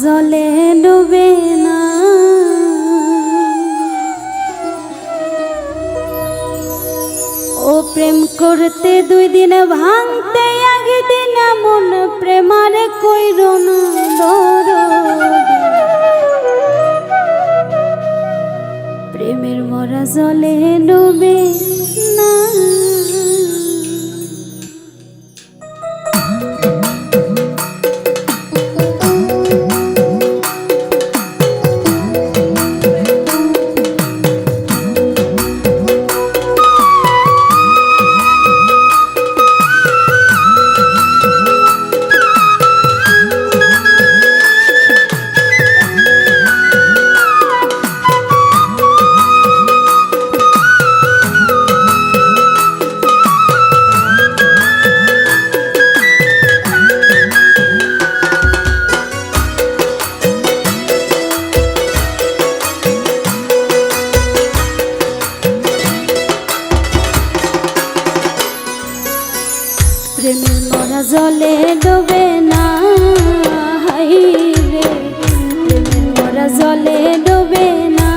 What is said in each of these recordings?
জলে ডুবে না ও প্রেম করতে দুই দিন ভাঙতে আগে দিন মন প্রেমারে কইর না। প্রেমের মরা জলে ডুবে প্রেমের মরা জলে ডোবে না, হাই রে। প্রেমের মরা জলে ডোবে না।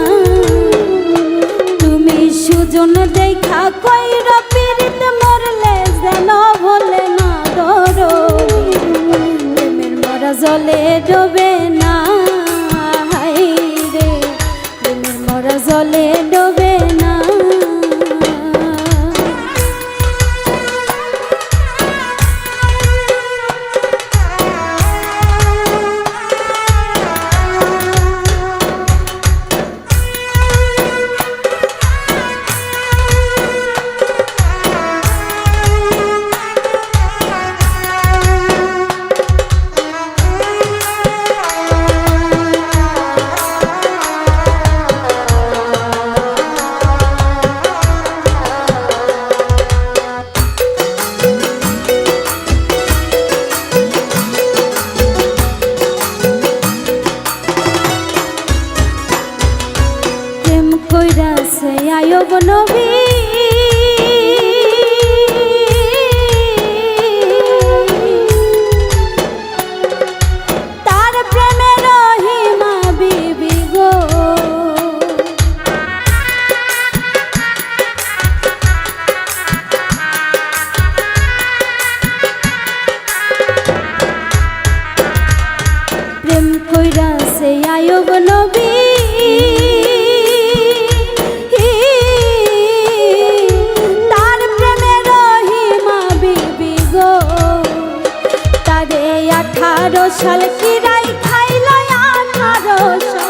তুমি সুজন দেখা কইরা পীড়িত মরলে যেন ভোলে না ধরো প্রেমের মরা জলে ডোবে নবী আঠারো রাই খাইল আঠারো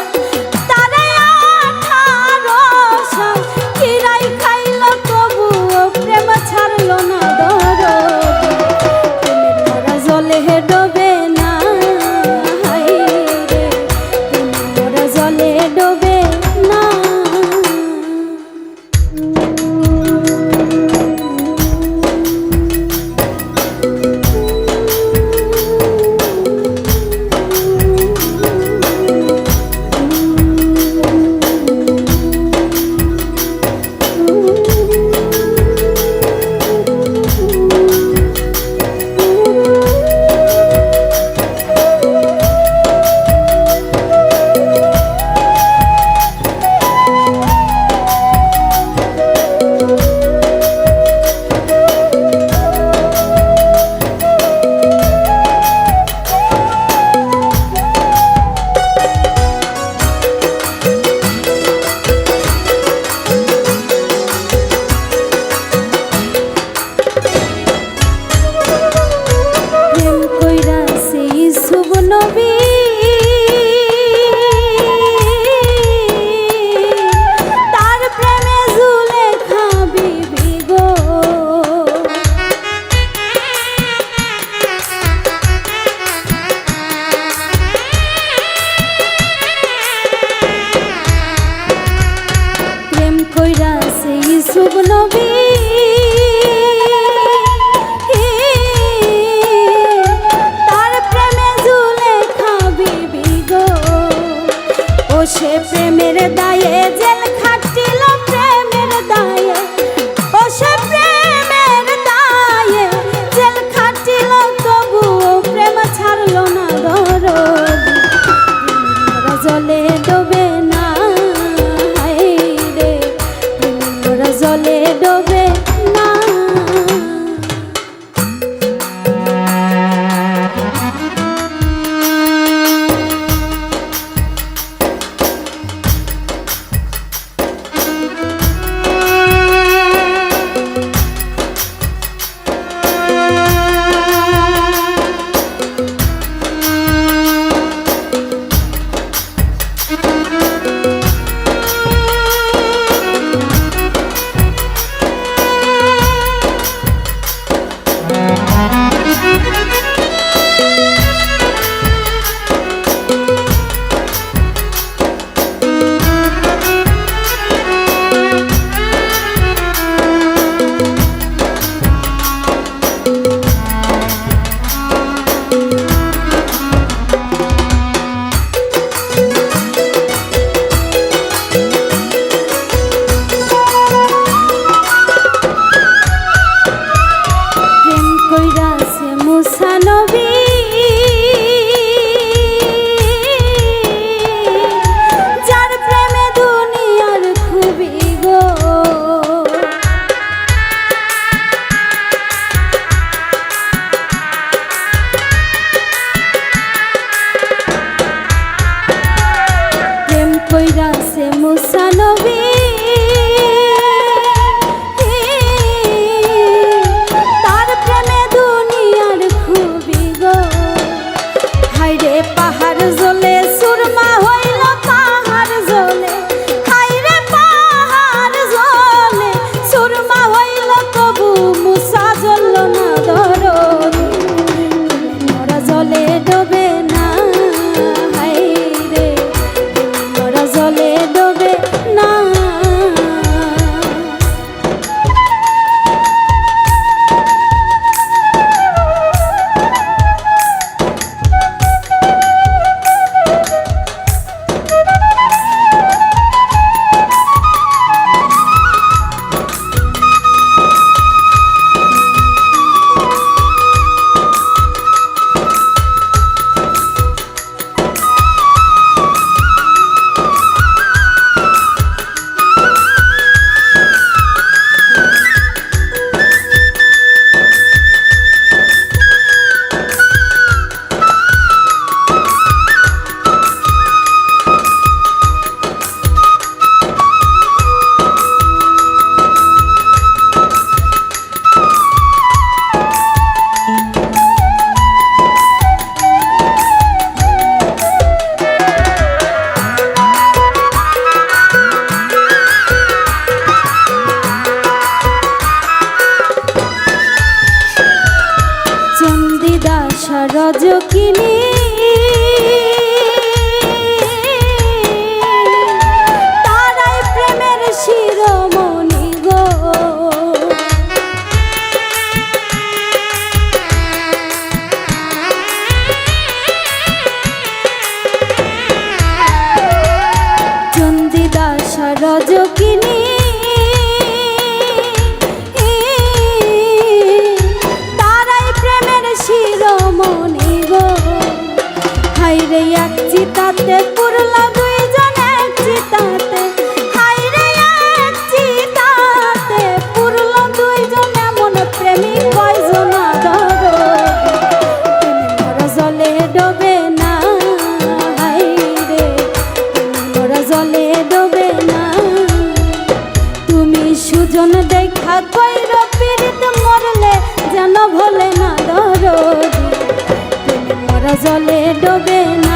ভোলে না দরদি তুমি মরা জলে ডোবে না।